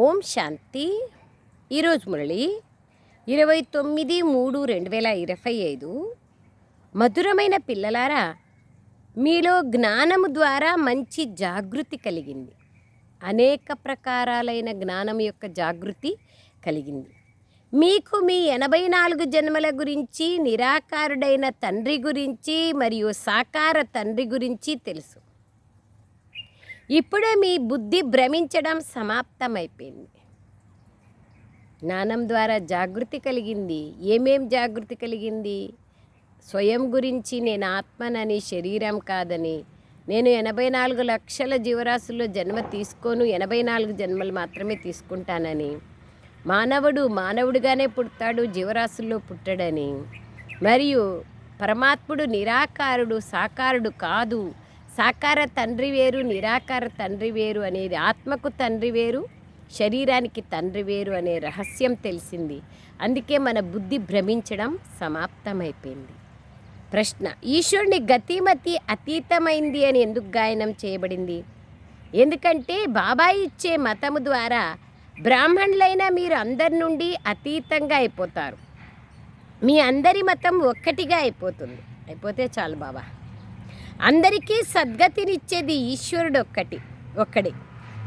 ఓం శాంతి. ఈరోజు మురళి ఇరవై తొమ్మిది మూడు రెండు వేల ఇరవై ఐదు. మధురమైన పిల్లలారా మీలో జ్ఞానము ద్వారా మంచి జాగృతి కలిగింది. అనేక ప్రకారాలైన జ్ఞానం యొక్క జాగృతి కలిగింది. మీకు మీ ఎనభై నాలుగు జన్మల గురించి నిరాకారుడైన తండ్రి గురించి మరియు సాకార తండ్రి గురించి తెలుసు. ఇప్పుడే మీ బుద్ధి భ్రమించడం సమాప్తమైపోయింది. జ్ఞానం ద్వారా జాగృతి కలిగింది. ఏమేం జాగృతి కలిగింది? స్వయం గురించి నేను ఆత్మనని శరీరం కాదని. నేను ఎనభై నాలుగు లక్షల జీవరాశుల్లో జన్మ తీసుకోను. ఎనభై నాలుగు జన్మలు మాత్రమే తీసుకుంటానని. మానవుడు మానవుడిగానే పుడతాడు జీవరాశుల్లో పుట్టడని. మరియు పరమాత్ముడు నిరాకారుడు సాకారుడు కాదు. సాకార తండ్రి వేరు నిరాకార తండ్రి వేరు అనేది ఆత్మకు తండ్రి వేరు శరీరానికి తండ్రి వేరు అనే రహస్యం తెలిసింది. అందుకే మన బుద్ధి భ్రమించడం సమాప్తమైపోయింది. ప్రశ్న ఈశ్వరుని గతిమతి అతీతమైంది అని ఎందుకు గాయనం చేయబడింది? ఎందుకంటే బాబాయి ఇచ్చే మతము ద్వారా బ్రాహ్మణులైన మీరు అందరి నుండి అతీతంగా అయిపోతారు. మీ అందరి మతం ఒక్కటిగా అయిపోతుంది. అయిపోతే చాలు బాబా. అందరికీ సద్గతినిచ్చేది ఈశ్వరుడు ఒక్కటి ఒక్కడే.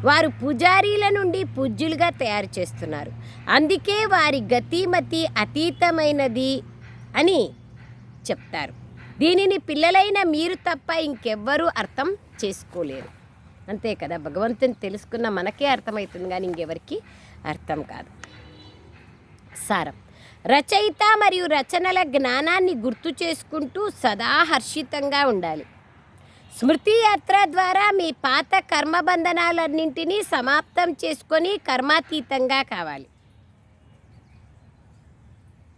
వారు పుజారీల నుండి పూజ్యులుగా తయారు చేస్తున్నారు. అందుకే వారి గతిమతి అతీతమైనది అని చెప్తారు. దీనిని పిల్లలైన మీరు తప్ప ఇంకెవ్వరూ అర్థం చేసుకోలేరు. అంతే కదా భగవంతుని తెలుసుకున్న మనకే అర్థమవుతుంది కానీ ఇంకెవరికి అర్థం కాదు. సారం. రచయిత మరియు రచనల జ్ఞానాన్ని గుర్తు చేసుకుంటూ సదా హర్షితంగా ఉండాలి. స్మృతి యాత్ర ద్వారా మీ పాత కర్మబంధనాలన్నింటినీ సమాప్తం చేసుకొని కర్మాతీతంగా కావాలి.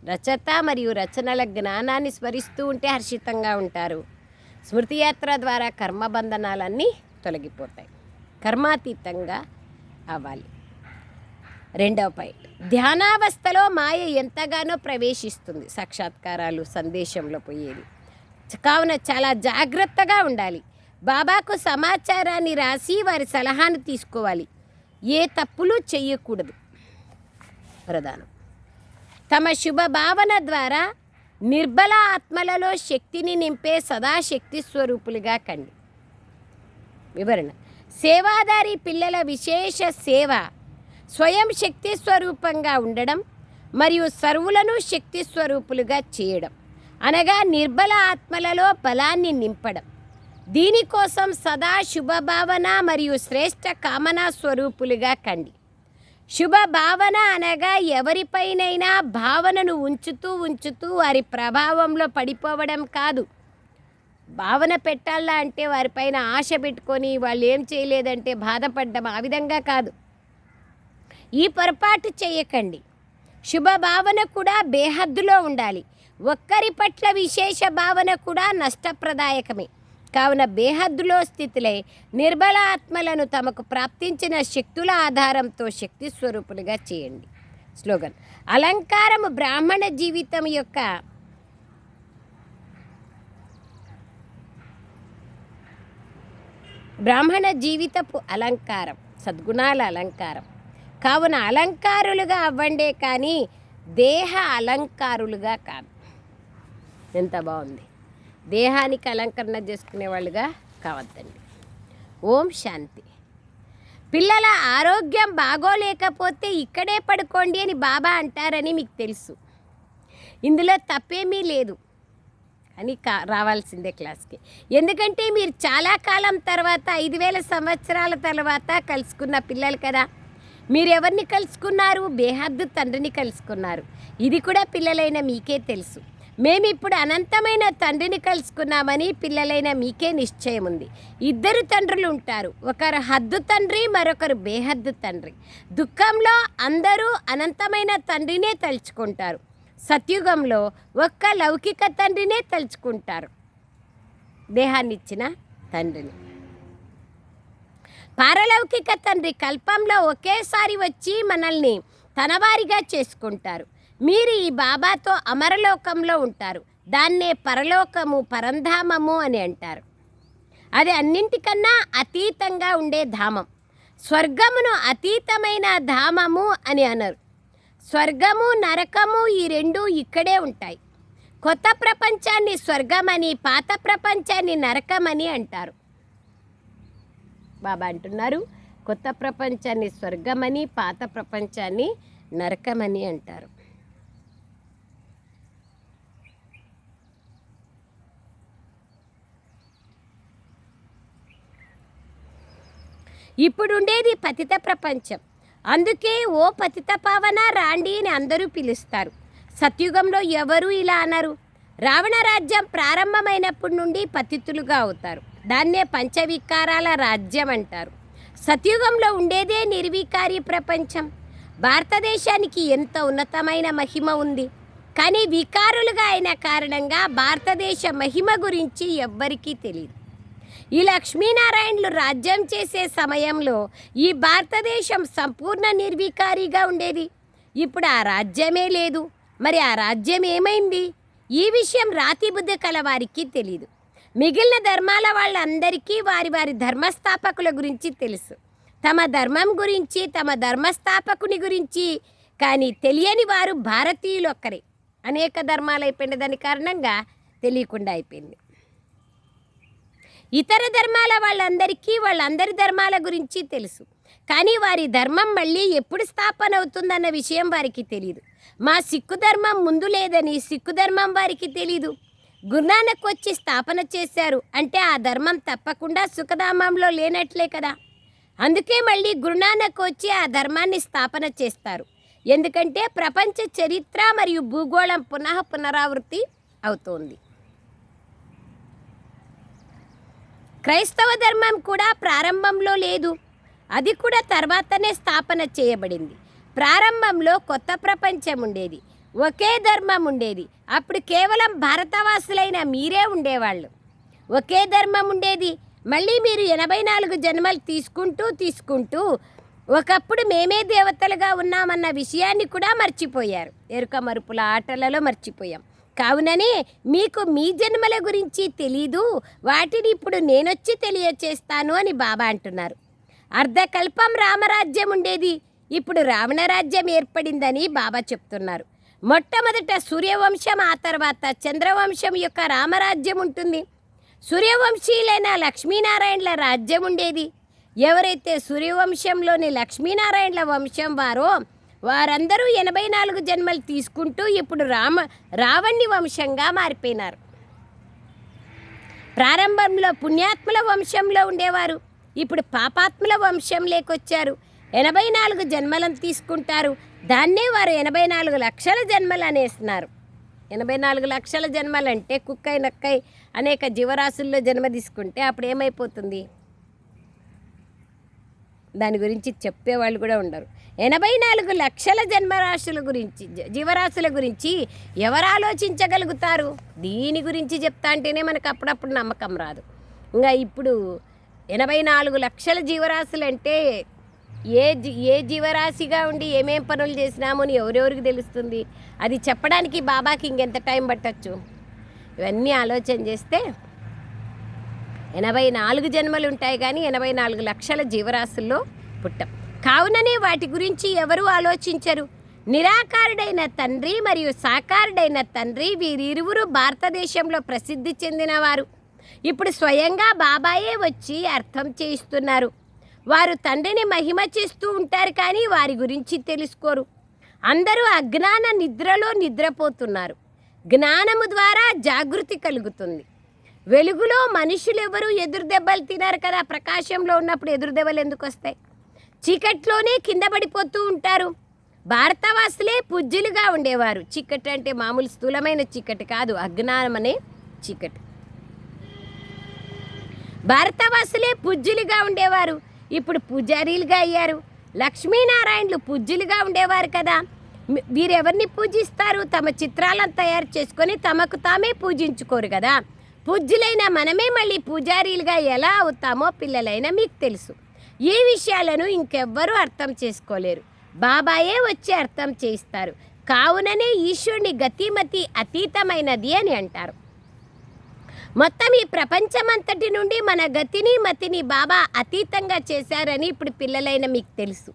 రచత మరియు రచనల జ్ఞానాన్ని స్మరిస్తూ ఉంటే హర్షితంగా ఉంటారు. స్మృతి యాత్ర ద్వారా కర్మబంధనాలన్నీ తొలగిపోతాయి. కర్మాతీతంగా అవ్వాలి. రెండవ పాయింట్. ధ్యానావస్థలో మాయ ఎంతగానో ప్రవేశిస్తుంది. సాక్షాత్కారాలు సందేశంలో పోయేది కావున చాలా జాగ్రత్తగా ఉండాలి. బాబాకు సమాచారాన్ని రాసి వారి సలహాను తీసుకోవాలి. ఏ తప్పులు చేయకూడదు ప్రధానం. తమ శుభ భావన ద్వారా నిర్బల ఆత్మలలో శక్తిని నింపే సదాశక్తి స్వరూపులుగా కండి. వివరణ. సేవాదారి పిల్లల విశేష సేవ స్వయం శక్తి స్వరూపంగా ఉండడం మరియు సర్వులను శక్తి స్వరూపులుగా చేయడం. అనగా నిర్బల ఆత్మలలో బలాన్ని నింపడం. దీనికోసం సదా శుభభావన మరియు శ్రేష్ట కామనా స్వరూపులుగా కండి. శుభ భావన అనగా ఎవరిపైనైనా భావనను ఉంచుతూ ఉంచుతూ వారి ప్రభావంలో పడిపోవడం కాదు. భావన పెట్టాలా అంటే వారిపైన ఆశ పెట్టుకొని వాళ్ళు ఏం చేయలేదంటే బాధపడ్డం ఆ విధంగా కాదు. ఈ పొరపాటు చేయకండి. శుభ భావన కూడా బేహద్దులో ఉండాలి. ఒక్కరి పట్ల విశేష భావన కూడా నష్టప్రదాయకమే. కావున బేహద్దులో స్థితిలై నిర్బల ఆత్మలను తమకు ప్రాప్తించిన శక్తుల ఆధారంతో శక్తి స్వరూపులుగా చేయండి. స్లోగన్. అలంకారము బ్రాహ్మణ జీవితం యొక్క బ్రాహ్మణ జీవితపు అలంకారం సద్గుణాల అలంకారం. కావున అలంకారులుగా అవ్వండే కానీ దేహ అలంకారులుగా కాదు. ఎంత బాగుంది. దేహానికి అలంకరణ చేసుకునే వాళ్ళుగా కావద్దండి. ఓం శాంతి. పిల్లల ఆరోగ్యం బాగోలేకపోతే ఇక్కడే పడుకోండి అని బాబా అంటారని మీకు తెలుసు. ఇందులో తప్పేమీ లేదు అని కా రావాల్సిందే క్లాస్కి. ఎందుకంటే మీరు చాలా కాలం తర్వాత ఐదు వేల సంవత్సరాల తర్వాత కలుసుకున్న పిల్లలు కదా. మీరు ఎవరిని కలుసుకున్నారు? బేహద్దు తండ్రిని కలుసుకున్నారు. ఇది కూడా పిల్లలైన మీకే తెలుసు. మేము ఇప్పుడు అనంతమైన తండ్రిని కలుసుకున్నామని పిల్లలైన మీకే నిశ్చయం ఉంది. ఇద్దరు తండ్రులు ఉంటారు. ఒకరు హద్దు తండ్రి మరొకరు బేహద్దు తండ్రి. దుఃఖంలో అందరూ అనంతమైన తండ్రినే తలుచుకుంటారు. సత్యుగంలో ఒక్క లౌకిక తండ్రినే తలుచుకుంటారు. దేహాన్ని ఇచ్చిన తండ్రిని. పారలౌకిక తండ్రి కల్పంలో ఒకేసారి వచ్చి మనల్ని తనవారిగా చేసుకుంటారు. మీరు ఈ బాబాతో అమరలోకంలో ఉంటారు. దాన్నే పరలోకము పరంధామము అని అంటారు. అది అన్నింటికన్నా అతీతంగా ఉండే ధామం. స్వర్గమును అతీతమైన ధామము అని అన్నారు స్వర్గము నరకము ఈ రెండు ఇక్కడే ఉంటాయి. కొత్త ప్రపంచాన్ని స్వర్గమని పాత ప్రపంచాన్ని నరకమని అంటారు. బాబా అంటున్నారు కొత్త ప్రపంచాన్ని స్వర్గమని పాత ప్రపంచాన్ని నరకమని అంటారు. ఇప్పుడుండేది పతిత ప్రపంచం. అందుకే ఓ పతిత పావన రాండి అని అందరూ పిలుస్తారు. సత్యుగంలో ఎవరు ఇలా అనరు. రావణ రాజ్యం ప్రారంభమైనప్పటి నుండి పతితులుగా అవుతారు. దాన్నే పంచవికారాల రాజ్యం అంటారు. సత్యుగంలో ఉండేదే నిర్వికారి ప్రపంచం. భారతదేశానికి ఎంత ఉన్నతమైన మహిమ ఉంది. కానీ వికారులుగా అయిన కారణంగా భారతదేశ మహిమ గురించి ఎవ్వరికీ తెలియదు ఈ లక్ష్మీనారాయణలు రాజ్యం చేసే సమయంలో ఈ భారతదేశం సంపూర్ణ నిర్వికారిగా ఉండేది. ఇప్పుడు ఆ రాజ్యమే లేదు. మరి ఆ రాజ్యం ఏమైంది? ఈ విషయం రాతిబుద్ధ కల వారికి తెలియదు మిగిలిన ధర్మాల వాళ్ళందరికీ వారి వారి ధర్మస్థాపకుల గురించి తెలుసు. తమ ధర్మం గురించి తమ ధర్మస్థాపకుని గురించి కానీ తెలియని వారు భారతీయులు ఒక్కరే. అనేక ధర్మాలు అయిపోయిన దాని కారణంగా తెలియకుండా అయిపోయింది. ఇతర ధర్మాల వాళ్ళందరికీ వాళ్ళందరి ధర్మాల గురించి తెలుసు. కానీ వారి ధర్మం మళ్ళీ ఎప్పుడు స్థాపన అవుతుందన్న విషయం వారికి తెలియదు మా సిక్కు ధర్మం ముందు లేదని సిక్కు ధర్మం వారికి తెలీదు. గురునానక్ వచ్చి స్థాపన చేశారు అంటే ఆ ధర్మం తప్పకుండా సుఖధామంలో లేనట్లే కదా. అందుకే మళ్ళీ గురునానక్ వచ్చి ఆ ధర్మాన్ని స్థాపన చేస్తారు. ఎందుకంటే ప్రపంచ చరిత్ర మరియు భూగోళం పునః పునరావృత్తి అవుతోంది. క్రైస్తవ ధర్మం కూడా ప్రారంభంలో లేదు. అది కూడా తర్వాతనే స్థాపన చేయబడింది. ప్రారంభంలో కొత్త ప్రపంచం ఉండేది. ఒకే ధర్మం ఉండేది. అప్పుడు కేవలం భారతవాసులైన మీరే ఉండేవాళ్ళు. ఒకే ధర్మం ఉండేది. మళ్ళీ మీరు ఎనభై నాలుగు జన్మలు తీసుకుంటూ తీసుకుంటూ ఒకప్పుడు మేమే దేవతలుగా ఉన్నామన్న విషయాన్ని కూడా మర్చిపోయారు. ఎరుక మరుపుల ఆటలలో మర్చిపోయాం. కావుననే మీకు మీ జన్మల గురించి తెలీదు వాటిని ఇప్పుడు నేనొచ్చి తెలియచేస్తాను అని బాబా అంటున్నారు. అర్ధకల్పం రామరాజ్యం ఉండేది. ఇప్పుడు రావణ రాజ్యం ఏర్పడిందని బాబా చెప్తున్నారు. మొట్టమొదట సూర్యవంశం ఆ తర్వాత చంద్రవంశం యొక్క రామరాజ్యం ఉంటుంది. సూర్యవంశీయులైన లక్ష్మీనారాయణల రాజ్యం ఉండేది. ఎవరైతే సూర్యవంశంలోని లక్ష్మీనారాయణల వంశం వారో వారందరూ ఎనభై నాలుగు జన్మలు తీసుకుంటూ ఇప్పుడు రామ రావణ్ణి వంశంగా మారిపోయినారు. ప్రారంభంలో పుణ్యాత్ముల వంశంలో ఉండేవారు. ఇప్పుడు పాపాత్ముల వంశం లేకొచ్చారు. ఎనభై నాలుగు జన్మలను తీసుకుంటారు. దాన్నే వారు ఎనభై నాలుగు లక్షల జన్మలు అనేస్తున్నారు. ఎనభై నాలుగు లక్షల జన్మలంటే కుక్కై నక్కై అనేక జీవరాశుల్లో జన్మ తీసుకుంటే అప్పుడు ఏమైపోతుంది? దాని గురించి చెప్పేవాళ్ళు కూడా ఉండరు. ఎనభై నాలుగు లక్షల జన్మరాశుల గురించి జీవరాశుల గురించి ఎవరు ఆలోచించగలుగుతారు? దీని గురించి చెప్తా అంటేనే మనకు అప్పుడప్పుడు నమ్మకం రాదు. ఇంకా ఇప్పుడు ఎనభై నాలుగు లక్షల జీవరాశులు అంటే ఏ జీ ఏ జీవరాశిగా ఉండి ఏమేం పనులు చేసినామో అని ఎవరెవరికి తెలుస్తుంది? అది చెప్పడానికి బాబాకి ఇంకెంత టైం పట్టచ్చు? ఇవన్నీ ఆలోచన చేస్తే ఎనభై నాలుగు జన్మలు ఉంటాయి కానీ ఎనభై నాలుగు లక్షల జీవరాశుల్లో పుట్టం. కావుననే వాటి గురించి ఎవరూ ఆలోచించరు? నిరాకారుడైన తండ్రి మరియు సాకారుడైన తండ్రి వీరిరువురు భారతదేశంలో ప్రసిద్ధి చెందినవారు. ఇప్పుడు స్వయంగా బాబాయే వచ్చి అర్థం చేయిస్తున్నారు. వారు తండ్రిని మహిమ చేస్తూ ఉంటారు కానీ వారి గురించి తెలుసుకోరు. అందరూ అజ్ఞాన నిద్రలో నిద్రపోతున్నారు. జ్ఞానము ద్వారా జాగృతి కలుగుతుంది. వెలుగులో మనుషులు ఎవరు ఎదురు దెబ్బలు తినారు కదా. ప్రకాశంలో ఉన్నప్పుడు ఎదురు దెబ్బలు ఎందుకు వస్తాయి? చీకట్లోనే కింద పడిపోతూ ఉంటారు. భారతవాసులే పూజ్యులుగా ఉండేవారు. చీకటి అంటే మామూలు స్థూలమైన చీకటి కాదు అజ్ఞానం అనే చీకటి. భారతవాసులే పూజ్యులుగా ఉండేవారు. ఇప్పుడు పూజారీలుగా అయ్యారు. లక్ష్మీనారాయణలు పూజ్యులుగా ఉండేవారు కదా. వీరెవరిని పూజిస్తారు? తమ చిత్రాలను తయారు చేసుకొని తమకు తామే పూజించుకోరు కదా. పూజ్యులైన మనమే మళ్ళీ పూజారీలుగా ఎలా అవుతామో పిల్లలైనా మీకు తెలుసు. ఈ విషయాలను ఇంకెవ్వరూ అర్థం చేసుకోలేరు. బాబాయే వచ్చి అర్థం చేయిస్తారు. కావుననే ఈశ్వరుని గతిమతి అతీతమైనది అని అంటారు. మొత్తం ఈ ప్రపంచమంతటి నుండి మన గతిని మతిని బాబా అతీతంగా చేశారని ఇప్పుడు పిల్లలైన మీకు తెలుసు.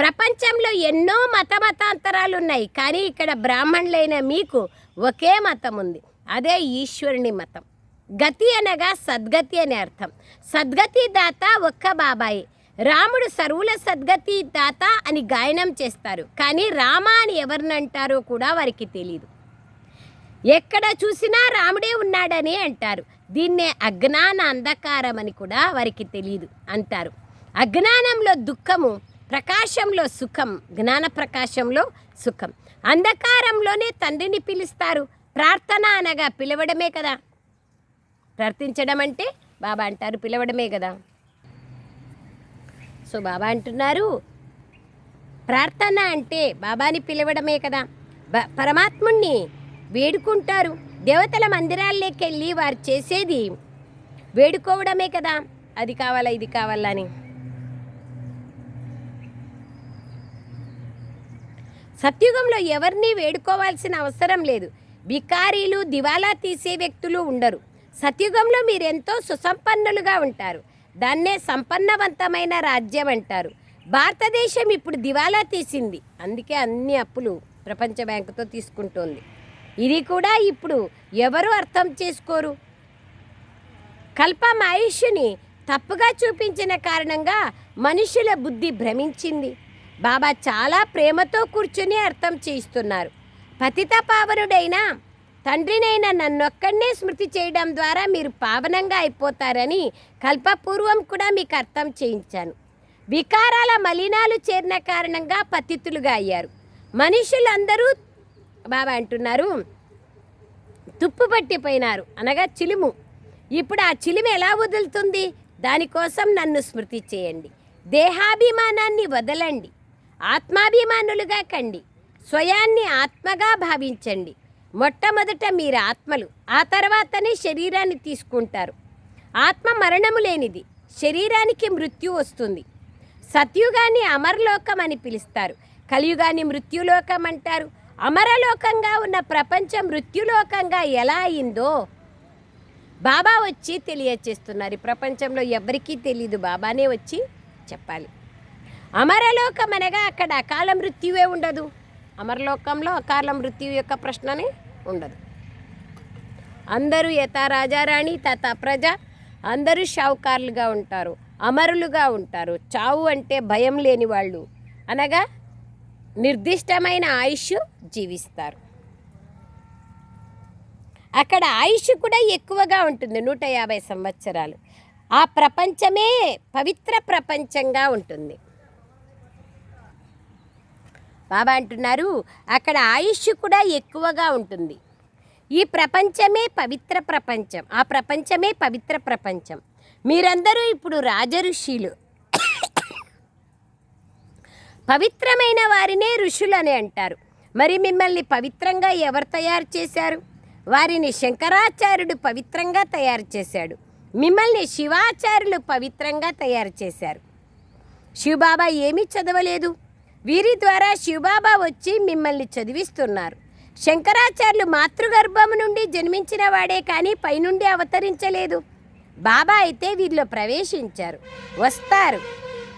ప్రపంచంలో ఎన్నో మత మతాంతరాలు ఉన్నాయి. కానీ ఇక్కడ బ్రాహ్మణులైన మీకు ఒకే మతం ఉంది అదే ఈశ్వరుని మతం. గతి అనగా సద్గతి అనే అర్థం. సద్గతి దాత ఒక్క బాబాయి. రాముడు సర్వుల సద్గతి దాత అని గాయనం చేస్తారు. కానీ రామ అని ఎవరిని అంటారో కూడా వారికి తెలియదు ఎక్కడ చూసినా రాముడే ఉన్నాడని అంటారు. దీన్నే అజ్ఞాన అంధకారం అని కూడా వారికి తెలియదు అంటారు. అజ్ఞానంలో దుఃఖము ప్రకాశంలో సుఖం జ్ఞాన ప్రకాశంలో సుఖం. అంధకారంలోనే తండ్రిని పిలుస్తారు. ప్రార్థన అనగా పిలవడమే కదా. ప్రార్థించడం అంటే బాబా అంటారు పిలవడమే కదా. సో బాబా అంటున్నారు ప్రార్థన అంటే బాబాని పిలవడమే కదా. బ పరమాత్ముణ్ణి వేడుకుంటారు. దేవతల మందిరాల్లోకి వెళ్ళి వారు చేసేది వేడుకోవడమే కదా. అది కావాలా ఇది కావాలా అని. సత్యుగంలో ఎవరిని వేడుకోవాల్సిన అవసరం లేదు. బికారీలు దివాలా తీసే వ్యక్తులు ఉండరు. సత్యుగంలో మీరెంతో సుసంపన్నులుగా ఉంటారు. దాన్నే సంపన్నవంతమైన రాజ్యం అంటారు. భారతదేశం ఇప్పుడు దివాలా తీసింది. అందుకే అన్ని అప్పులు ప్రపంచ బ్యాంకుతో తీసుకుంటోంది. ఇది కూడా ఇప్పుడు ఎవరు అర్థం చేసుకోరు? కల్ప ఆయుష్ని తప్పుగా చూపించిన కారణంగా మనుషుల బుద్ధి భ్రమించింది. బాబా చాలా ప్రేమతో కూర్చుని అర్థం చేయిస్తున్నారు. పతిత పావనుడైన తండ్రినైన నన్నొక్కడనే స్మృతి చేయడం ద్వారా మీరు పావనంగా అయిపోతారని కల్పపూర్వం కూడా మీకు అర్థం చేయించాను. వికారాల మలినాలు చేరిన కారణంగా పతితులుగా అయ్యారు. మనుషులందరూ బాబా అంటున్నారు తుప్పు పట్టిపోయినారు అనగా చిలుము. ఇప్పుడు ఆ చిలుము ఎలా వదులుతుంది? దానికోసం నన్ను స్మృతి చేయండి. దేహాభిమానాన్ని వదలండి. ఆత్మాభిమానులుగా కండి. స్వయాన్ని ఆత్మగా భావించండి. మొట్టమొదట మీరు ఆత్మలు ఆ తర్వాతనే శరీరాన్ని తీసుకుంటారు. ఆత్మ మరణము లేనిది శరీరానికి మృత్యు వస్తుంది. సత్యుగాన్ని అమరలోకం అని పిలుస్తారు. కలియుగాన్ని మృత్యులోకం అంటారు. అమరలోకంగా ఉన్న ప్రపంచం మృత్యులోకంగా ఎలా అయిందో బాబా వచ్చి తెలియచేస్తున్నారు. ఈ ప్రపంచంలో ఎవరికీ తెలియదు బాబానే వచ్చి చెప్పాలి. అమరలోకం అనగా అక్కడ అకాల మృత్యువే ఉండదు. అమరలోకంలో అకాల మృత్యు యొక్క ప్రశ్ననే ఉండదు. అందరూ యథా రాజారాణి తథ ప్రజ అందరూ షావుకారులుగా ఉంటారు అమరులుగా ఉంటారు. చావు అంటే భయం లేని వాళ్ళు. అనగా నిర్దిష్టమైన ఆయుష్ జీవిస్తారు. అక్కడ ఆయుష్ కూడా ఎక్కువగా ఉంటుంది నూట యాభై సంవత్సరాలు. ఆ ప్రపంచమే పవిత్ర ప్రపంచంగా ఉంటుంది. బాబా అంటున్నారు అక్కడ ఆయుష్ కూడా ఎక్కువగా ఉంటుంది. ఈ ప్రపంచమే పవిత్ర ప్రపంచం ఆ ప్రపంచమే పవిత్ర ప్రపంచం. మీరందరూ ఇప్పుడు రాజఋషులు. పవిత్రమైన వారినే ఋషులు అని అంటారు. మరి మిమ్మల్ని పవిత్రంగా ఎవరు తయారు చేశారు? వారిని శంకరాచార్యుడు పవిత్రంగా తయారు చేశాడు. మిమ్మల్ని శివాచార్యులు పవిత్రంగా తయారు చేశారు. శివబాబా ఏమీ చదవలేదు. వీరి ద్వారా శివబాబా వచ్చి మిమ్మల్ని చదివిస్తున్నారు. శంకరాచార్యులు మాతృగర్భము నుండి జన్మించిన వాడే కానీ పైనుండి అవతరించలేదు. బాబా అయితే వీరిలో ప్రవేశించారు. వస్తారు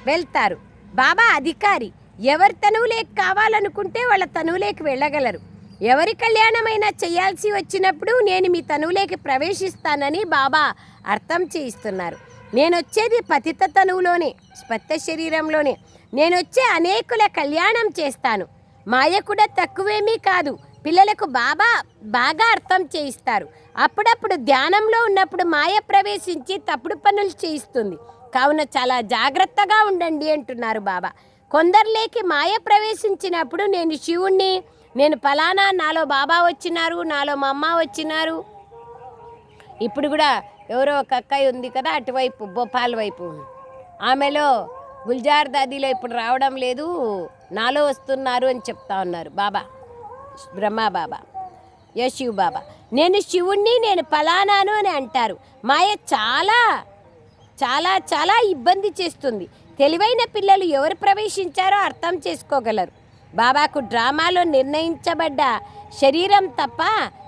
వెళ్తారు. బాబా అధికారి. ఎవరి తనువులేకి కావాలనుకుంటే వాళ్ళ తనువులేకి వెళ్ళగలరు. ఎవరి కళ్యాణమైనా చేయాల్సి వచ్చినప్పుడు నేను మీ తనువులేకి ప్రవేశిస్తానని బాబా అర్థం చేయిస్తున్నారు. నేను వచ్చేది పతిత తనువులోనే స్పత్త శరీరంలోనే. నేను వచ్చే అనేకుల కళ్యాణం చేస్తాను. మాయ కూడా తక్కువేమీ కాదు. పిల్లలకు బాబా బాగా అర్థం చేయిస్తారు. అప్పుడప్పుడు ధ్యానంలో ఉన్నప్పుడు మాయ ప్రవేశించి తప్పుడు పనులు చేయిస్తుంది. కావున చాలా జాగ్రత్తగా ఉండండి అంటున్నారు బాబా. కొందరిలోకి మాయ ప్రవేశించినప్పుడు నేను శివుణ్ణి నేను ఫలానా నాలో బాబా వచ్చినారు నాలో మా అమ్మ వచ్చినారు. ఇప్పుడు కూడా ఎవరో ఒక అక్కయ్య ఉంది కదా అటువైపు భోపాల్ వైపు. ఆమెలో గుల్జార్ దాదిలో ఇప్పుడు రావడం లేదు నాలో వస్తున్నారు అని చెప్తా ఉన్నారు బాబా బ్రహ్మ బాబా యో శివ్ బాబా. నేను శివుణ్ణి నేను ఫలానాను అని అంటారు. మాయ చాలా చాలా చాలా ఇబ్బంది చేస్తుంది. తెలివైన పిల్లలు ఎవరు ప్రవేశించారో అర్థం చేసుకోగలరు. బాబాకు డ్రామాలో నిర్ణయించబడ్డ శరీరం తప్ప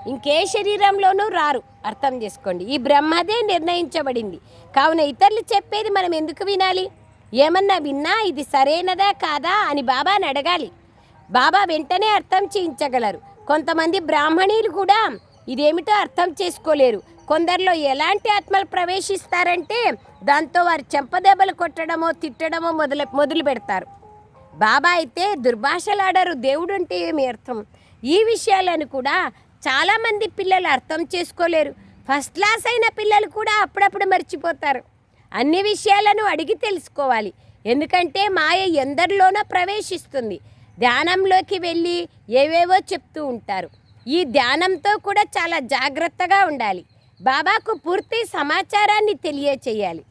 ఇంకే శరీరంలోనూ రారు. అర్థం చేసుకోండి. ఈ బ్రహ్మదే నిర్ణయించబడింది. కావున ఇతరులు చెప్పేది మనం ఎందుకు వినాలి? ఏమన్నా విన్నా ఇది సరైనదా కాదా అని బాబాని అడగాలి. బాబా వెంటనే అర్థం చేయించగలరు. కొంతమంది బ్రాహ్మణీలు కూడా ఇదేమిటో అర్థం చేసుకోలేరు. కొందరిలో ఎలాంటి ఆత్మలు ప్రవేశిస్తారంటే దాంతో వారు చెంపదెబ్బలు కొట్టడమో తిట్టడమో మొదలు మొదలు పెడతారు. బాబా అయితే దుర్భాషలాడరు. దేవుడు అంటే ఏమి అర్థం? ఈ విషయాలను కూడా చాలామంది పిల్లలు అర్థం చేసుకోలేరు. ఫస్ట్ క్లాస్ అయిన పిల్లలు కూడా అప్పుడప్పుడు మర్చిపోతారు. అన్ని విషయాలను అడిగి తెలుసుకోవాలి. ఎందుకంటే మాయ ఎందరిలోనో ప్రవేశిస్తుంది. ధ్యానంలోకి వెళ్ళి ఏవేవో చెప్తూ ఉంటారు. ఈ ధ్యానంతో కూడా చాలా జాగ్రత్తగా ఉండాలి. బాబాకు పూర్తి సమాచారాన్ని తెలియచేయాలి.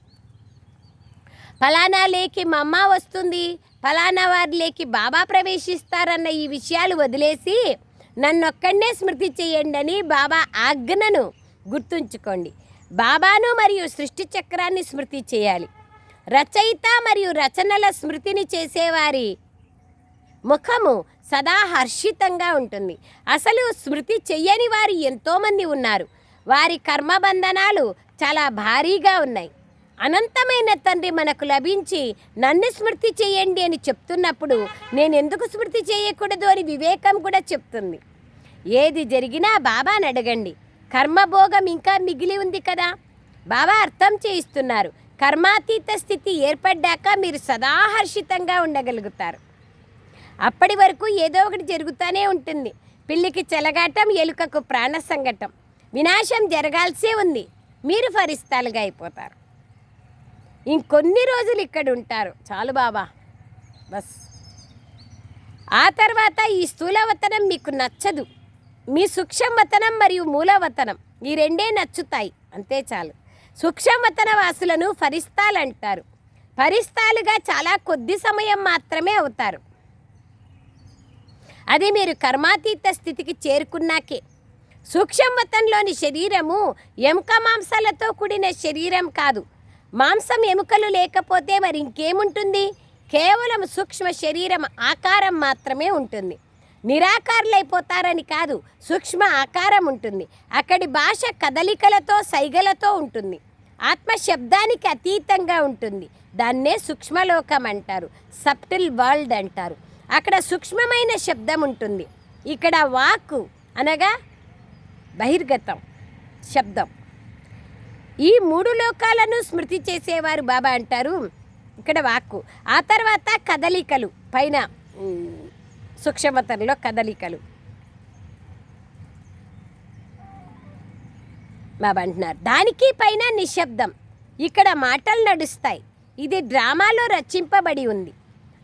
ఫలానా లేకి మా అమ్మ వస్తుంది. ఫలానా వారి లేకి బాబా ప్రవేశిస్తారన్న ఈ విషయాలు వదిలేసి నన్నొక్కడనే స్మృతి చేయండి అని బాబా ఆజ్ఞను గుర్తుంచుకోండి. బాబాను మరియు సృష్టి చక్రాన్ని స్మృతి చేయాలి. రచయిత మరియు రచనల స్మృతిని చేసేవారి ముఖము సదా హర్షితంగా ఉంటుంది. అసలు స్మృతి చెయ్యని వారు ఎంతోమంది ఉన్నారు. వారి కర్మబంధనాలు చాలా భారీగా ఉన్నాయి. అనంతమైన తండ్రి మనకు లభించి నన్ను స్మృతి చేయండి అని చెప్తున్నప్పుడు నేను ఎందుకు స్మృతి చేయకూడదు అని వివేకం కూడా చెప్తుంది. ఏది జరిగినా బాబాని అడగండి. కర్మభోగం ఇంకా మిగిలి ఉంది కదా? బాబా అర్థం చేయిస్తున్నారు. కర్మాతీత స్థితి ఏర్పడ్డాక మీరు సదాహర్షితంగా ఉండగలుగుతారు. అప్పటి వరకు ఏదో ఒకటి జరుగుతూనే ఉంటుంది. పిల్లికి చెలగాటం ఎలుకకు ప్రాణ సంఘటం. వినాశం జరగాల్సే ఉంది. మీరు ఫరిస్తాలుగా అయిపోతారు. ఇంకొన్ని రోజులు ఇక్కడ ఉంటారు. చాలు బాబా. బస్. ఆ తర్వాత ఈ స్థూలవతనం మీకు నచ్చదు. మీ సూక్ష్మవతనం మరియు మూలవతనం ఈ రెండే నచ్చుతాయి. అంతే చాలు. సూక్ష్మవతన వాసులను ఫరిస్తాలంటారు ఫరిస్తాలుగా చాలా కొద్ది సమయం మాత్రమే అవుతారు. అది మీరు కర్మాతీత స్థితికి చేరుకున్నాకే. సూక్ష్మవతంలోని శరీరము ఎముక మాంసాలతో కూడిన శరీరం కాదు. మాంసం ఎముకలు లేకపోతే మరి ఇంకేముంటుంది? కేవలం సూక్ష్మ శరీరం ఆకారం మాత్రమే ఉంటుంది. నిరాకారులైపోతారని కాదు సూక్ష్మ ఆకారం ఉంటుంది. అక్కడి భాష కదలికలతో సైగలతో ఉంటుంది. ఆత్మ శబ్దానికి అతీతంగా ఉంటుంది. దాన్నే సూక్ష్మలోకం అంటారు సప్టిల్ వరల్డ్ అంటారు. అక్కడ సూక్ష్మమైన శబ్దం ఉంటుంది. ఇక్కడ వాక్ అనగా బహిర్గతం శబ్దం. ఈ మూడు లోకాలను స్మృతి చేసేవారు బాబా అంటారు. ఇక్కడ వాక్కు. ఆ తర్వాత కదలికలు. పైన ఉమ్, కదలికలు. బాబా అంటున్నారు. దానికి పైన నిశ్శబ్దం. ఇక్కడ మాటలు నడుస్తాయి. ఇది డ్రామాలో రచింపబడి ఉంది.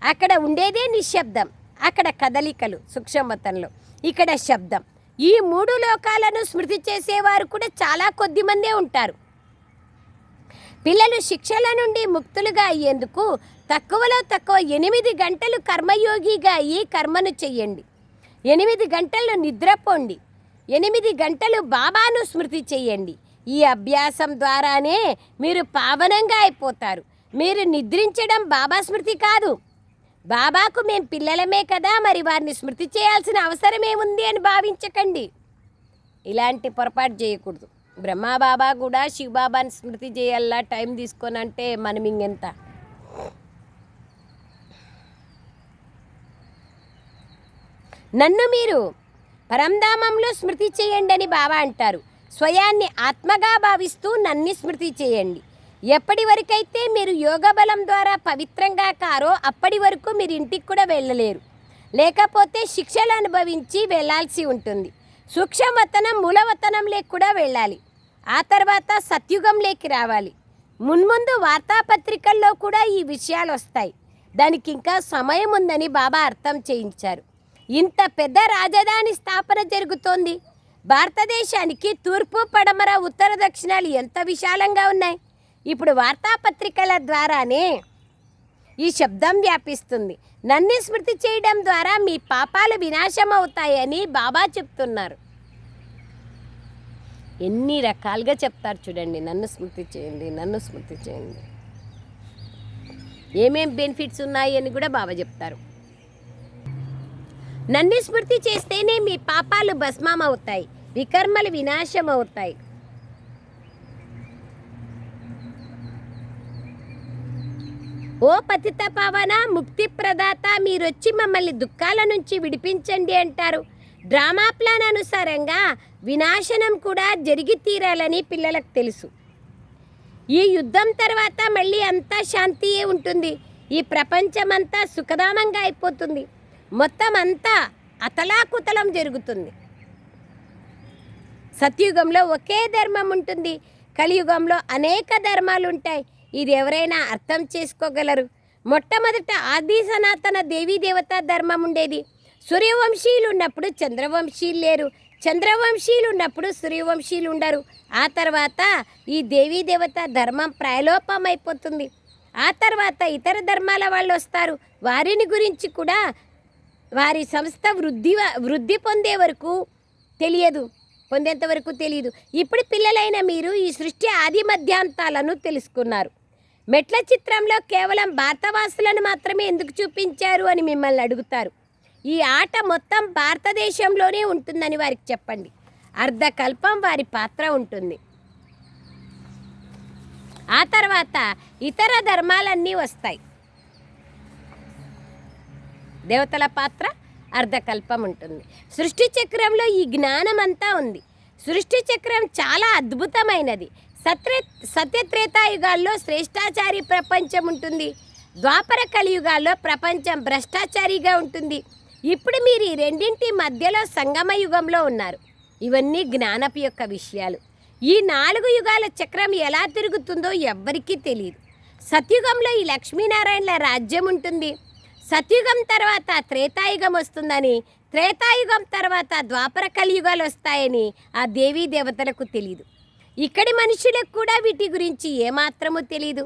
అక్కడ ఉండేదే నిశ్శబ్దం. అక్కడ కదలికలు సూక్ష్మతంలో ఇక్కడ శబ్దం. ఈ మూడు లోకాలను స్మృతి చేసేవారు కూడా చాలా కొద్ది మందే ఉంటారు. పిల్లలు శిక్షల నుండి ముక్తులుగా అయ్యేందుకు తక్కువలో తక్కువ ఎనిమిది గంటలు కర్మయోగిగా అయ్యి కర్మను చెయ్యండి. ఎనిమిది గంటలు నిద్రపోండి ఎనిమిది గంటలు బాబాను స్మృతి చేయండి ఈ అభ్యాసం ద్వారానే మీరు పావనంగా అయిపోతారు. మీరు నిద్రించడం బాబా స్మృతి కాదు. బాబాకు మేం పిల్లలమే కదా మరి వారిని స్మృతి చేయాల్సిన అవసరమే ఉంది అని భావించకండి. ఇలాంటి పొరపాటు చేయకూడదు. బ్రహ్మాబాబా కూడా శివబాబాని స్మృతి చేయాలా? టైం తీసుకొని అంటే మనం ఇంకెంత? నన్ను మీరు పరంధామంలో స్మృతి చేయండి అని బాబా అంటారు. స్వయాన్ని ఆత్మగా భావిస్తూ నన్ను స్మృతి చేయండి. ఎప్పటి వరకైతే మీరు యోగ బలం ద్వారా పవిత్రంగా కారో అప్పటి వరకు మీరు ఇంటికి కూడా వెళ్ళలేరు. లేకపోతే శిక్షలు అనుభవించి వెళ్ళాల్సి ఉంటుంది. సూక్ష్మవతనం మూలవతనం కూడా వెళ్ళాలి. ఆ తర్వాత సత్యుగంలోకి రావాలి. మున్ముందు వార్తాపత్రికల్లో కూడా ఈ విషయాలు వస్తాయి దానికి ఇంకా సమయం ఉందని బాబా అర్థం చేయించారు. ఇంత పెద్ద రాజధాని స్థాపన జరుగుతోంది. భారతదేశానికి తూర్పు పడమర ఉత్తర దక్షిణాలు ఎంత విశాలంగా ఉన్నాయి. ఇప్పుడు వార్తాపత్రికల ద్వారానే ఈ శబ్దం వ్యాపిస్తుంది. నన్ను స్మృతి చేయడం ద్వారా మీ పాపాలు వినాశం అవుతాయని బాబా చెప్తున్నారు. ఎన్ని రకాలుగా చెప్తారు చూడండి. నన్ను స్మృతి చేయండి నన్ను స్మృతి చేయండి. ఏమేం బెనిఫిట్స్ ఉన్నాయి అని కూడా బాబా చెప్తారు. నన్ను స్మృతి చేస్తేనే మీ పాపాలు భస్మం అవుతాయి వికర్మలు వినాశం అవుతాయి. ఓ పతిత పవన ముక్తి ప్రదాత మీరొచ్చి మమ్మల్ని దుఃఖాల నుంచి విడిపించండి అంటారు. డ్రామా ప్లాన్ అనుసారంగా వినాశనం కూడా జరిగి తీరాలని పిల్లలకు తెలుసు. ఈ యుద్ధం తర్వాత మళ్ళీ అంతా శాంతియే ఉంటుంది. ఈ ప్రపంచమంతా సుఖదామంగా అయిపోతుంది. మొత్తం అంతా అతలాకుతలం జరుగుతుంది. సత్యుగంలో ఒకే ధర్మం ఉంటుంది. కలియుగంలో అనేక ధర్మాలు ఉంటాయి ఇది ఎవరైనా అర్థం చేసుకోగలరు. మొట్టమొదట ఆది సనాతన దేవీ దేవతా ధర్మం ఉండేది. సూర్యవంశీయులు ఉన్నప్పుడు చంద్రవంశీయులు లేరు చంద్రవంశీయులు ఉన్నప్పుడు సూర్యవంశీయులు ఉండరు ఆ తర్వాత ఈ దేవీ దేవత ధర్మం ప్రాయలోపం అయిపోతుంది ఆ తర్వాత ఇతర ధర్మాల వాళ్ళు వస్తారు వారిని గురించి కూడా వారి సంస్థ వృద్ధి వృద్ధి పొందే వరకు తెలియదు. పొందేంత వరకు తెలియదు. ఇప్పుడు పిల్లలైన మీరు ఈ సృష్టి ఆది మధ్యాంతాలను తెలుసుకున్నారు. మెట్ల చిత్రంలో కేవలం భారతవాసులను మాత్రమే ఎందుకు చూపించారు అని మిమ్మల్ని అడుగుతారు. ఈ ఆట మొత్తం భారతదేశంలోనే ఉంటుందని వారికి చెప్పండి. అర్ధకల్పం వారి పాత్ర ఉంటుంది. ఆ తర్వాత ఇతర ధర్మాలన్నీ వస్తాయి. దేవతల పాత్ర అర్ధకల్పం ఉంటుంది. సృష్టి చక్రంలో ఈ జ్ఞానం అంతా ఉంది. సృష్టి చక్రం చాలా అద్భుతమైనది. సత్య సత్యత్రేతాయుగాల్లో శ్రేష్టాచారి ప్రపంచం ఉంటుంది. ద్వాపర కలియుగాల్లో ప్రపంచం భ్రష్టాచారిగా ఉంటుంది. ఇప్పుడు మీరు ఈ రెండింటి మధ్యలో సంగమ యుగంలో ఉన్నారు. ఇవన్నీ జ్ఞానపు యొక్క విషయాలు. ఈ నాలుగు యుగాల చక్రం ఎలా తిరుగుతుందో ఎవ్వరికీ తెలియదు సత్యుగంలో ఈ లక్ష్మీనారాయణల రాజ్యం ఉంటుంది. సత్యుగం తర్వాత త్రేతాయుగం వస్తుందని త్రేతాయుగం తర్వాత ద్వాపర కలియుగాలు వస్తాయని ఆ దేవీ దేవతలకు తెలియదు ఇక్కడి మనుషులకు కూడా వీటి గురించి ఏమాత్రమూ తెలియదు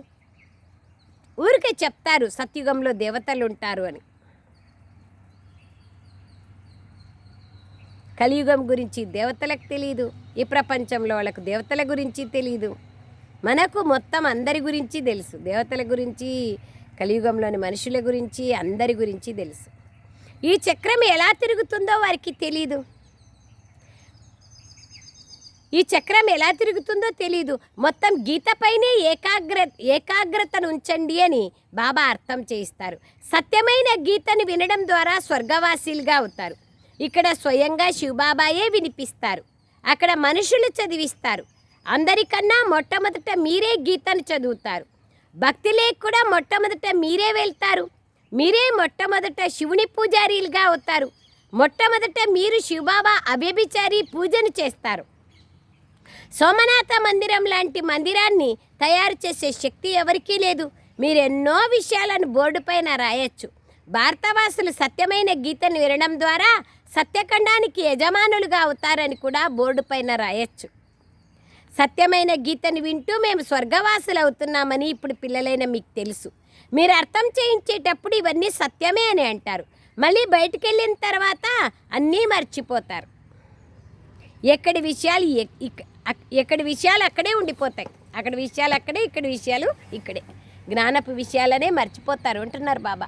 ఊరికే చెప్తారు సత్యుగంలో దేవతలు ఉంటారు అని. కలియుగం గురించి దేవతలకు తెలియదు ఈ ప్రపంచంలో వాళ్ళకు దేవతల గురించి తెలియదు మనకు మొత్తం అందరి గురించి తెలుసు. దేవతల గురించి కలియుగంలోని మనుషుల గురించి అందరి గురించి తెలుసు. ఈ చక్రం ఎలా తిరుగుతుందో వారికి తెలియదు ఈ చక్రం ఎలా తిరుగుతుందో తెలియదు మొత్తం గీతపైనే ఏకాగ్ర ఏకాగ్రతను ఉంచండి అని బాబా అర్థం చేయిస్తారు. సత్యమైన గీతను వినడం ద్వారా స్వర్గవాసీలుగా అవుతారు. ఇక్కడ స్వయంగా శివబాబాయే వినిపిస్తారు. అక్కడ మనుషులు చదివిస్తారు. అందరికన్నా మొట్టమొదట మీరే గీతను చదువుతారు. భక్తి లేకుండా కూడా మొట్టమొదట మీరే వెళ్తారు. మీరే మొట్టమొదట శివుని పూజారీలుగా అవుతారు. మొట్టమొదట మీరు శివబాబా అభ్యభిచారి పూజను చేస్తారు. సోమనాథ మందిరం లాంటి మందిరాన్ని తయారు చేసే శక్తి ఎవరికీ లేదు. మీరెన్నో విషయాలను విషయాలను బోర్డుపైన రాయొచ్చు. భారతవాసులు సత్యమైన గీతను వినడం ద్వారా సత్యఖండానికి యజమానులుగా అవుతారని కూడా బోర్డు పైన రాయొచ్చు. సత్యమైన గీతను వింటూ మేము స్వర్గవాసులు అవుతున్నామని ఇప్పుడు పిల్లలైన మీకు తెలుసు. మీరు అర్థం చేయించేటప్పుడు ఇవన్నీ సత్యమే అని అంటారు. మళ్ళీ బయటికి వెళ్ళిన తర్వాత అన్నీ మర్చిపోతారు. ఎక్కడి విషయాలు ఎక్- ఎక్కడి విషయాలు అక్కడే ఉండిపోతాయి. అక్కడ విషయాలు అక్కడే ఇక్కడ విషయాలు ఇక్కడే. జ్ఞానపు విషయాలనే మర్చిపోతారు. అంటున్నారు బాబా.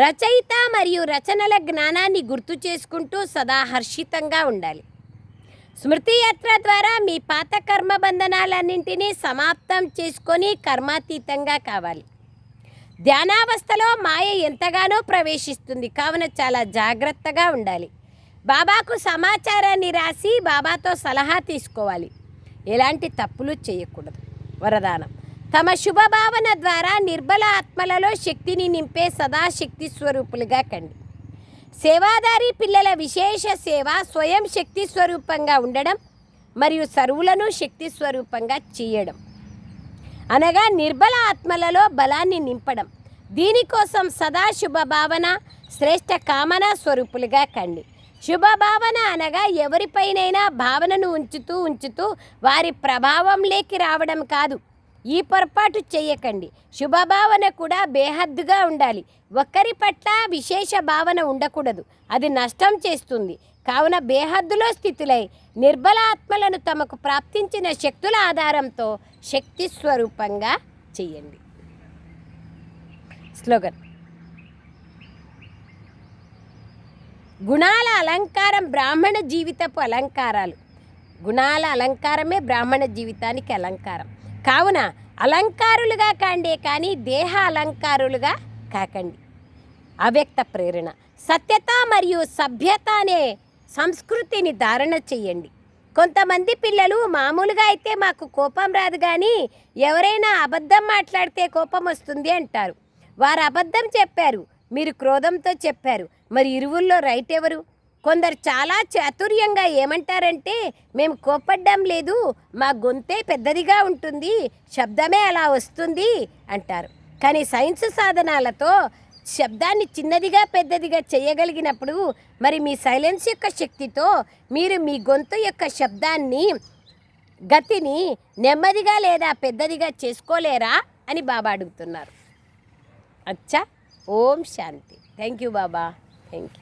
రచయిత మరియు రచనల జ్ఞానాన్ని గుర్తు చేసుకుంటూ సదా హర్షితంగా ఉండాలి. స్మృతి యాత్ర ద్వారా మీ పాత కర్మ బంధనాలన్నింటినీ సమాప్తం చేసుకొని కర్మాతీతంగా కావాలి. ధ్యానావస్థలో మాయ ఎంతగానో ప్రవేశిస్తుంది కావున చాలా జాగ్రత్తగా ఉండాలి. బాబాకు సమాచారాన్ని రాసి బాబాతో సలహా తీసుకోవాలి. ఎలాంటి తప్పులు చేయకూడదు. వరదానం. తమ శుభభావన ద్వారా నిర్బల ఆత్మలలో శక్తిని నింపే సదాశక్తి స్వరూపులుగా కండి. సేవాదారి పిల్లల విశేష సేవ స్వయం శక్తి స్వరూపంగా ఉండడం మరియు సరువులను శక్తి స్వరూపంగా చేయడం. అనగా నిర్బల ఆత్మలలో బలాన్ని నింపడం. దీనికోసం సదా శుభభావన శ్రేష్ట కామన స్వరూపులుగా కండి. శుభభావన అనగా ఎవరిపైనైనా భావనను ఉంచుతూ ఉంచుతూ వారి ప్రభావంలోకి రావడం కాదు. ఈ పొరపాటు చేయకండి. శుభభావన కూడా బేహద్దుగా ఉండాలి. ఒక్కరి పట్ల విశేష భావన ఉండకూడదు. అది నష్టం చేస్తుంది. కావున బేహద్దులో స్థితులై నిర్బల ఆత్మలను తమకు ప్రాప్తించిన శక్తుల ఆధారంతో శక్తి స్వరూపంగా చేయండి. స్లోగన్. గుణాల అలంకారం బ్రాహ్మణ జీవితపు అలంకారాలు. గుణాల అలంకారమే బ్రాహ్మణ జీవితానికి అలంకారం. కావున అలంకారులుగా కాండే కానీ దేహ అలంకారులుగా కాకండి. అవ్యక్త ప్రేరణ సత్యత మరియు సభ్యత అనే సంస్కృతిని ధారణ చెయ్యండి కొంతమంది పిల్లలు మామూలుగా అయితే మాకు కోపం రాదు కానీ ఎవరైనా అబద్ధం మాట్లాడితే కోపం వస్తుంది అంటారు. వారు అబద్ధం చెప్పారు మీరు క్రోధంతో చెప్పారు మరి ఇరువుల్లో రైట్ ఎవరు? కొందరు చాలా చాతుర్యంగా ఏమంటారంటే మేము కోపడ్డం లేదు మా గొంతే పెద్దదిగా ఉంటుంది శబ్దమే అలా వస్తుంది అంటారు. కానీ సైన్స్ సాధనాలతో శబ్దాన్ని చిన్నదిగా పెద్దదిగా చేయగలిగినప్పుడు మరి మీ సైలెన్స్ యొక్క శక్తితో మీరు మీ గొంతు యొక్క శబ్దాన్ని గతిని నెమ్మదిగా లేదా పెద్దదిగా చేసుకోలేరా అని బాబా అడుగుతున్నారు. అచ్చా! ఓం శాంతి. Thank you Baba. Thank you.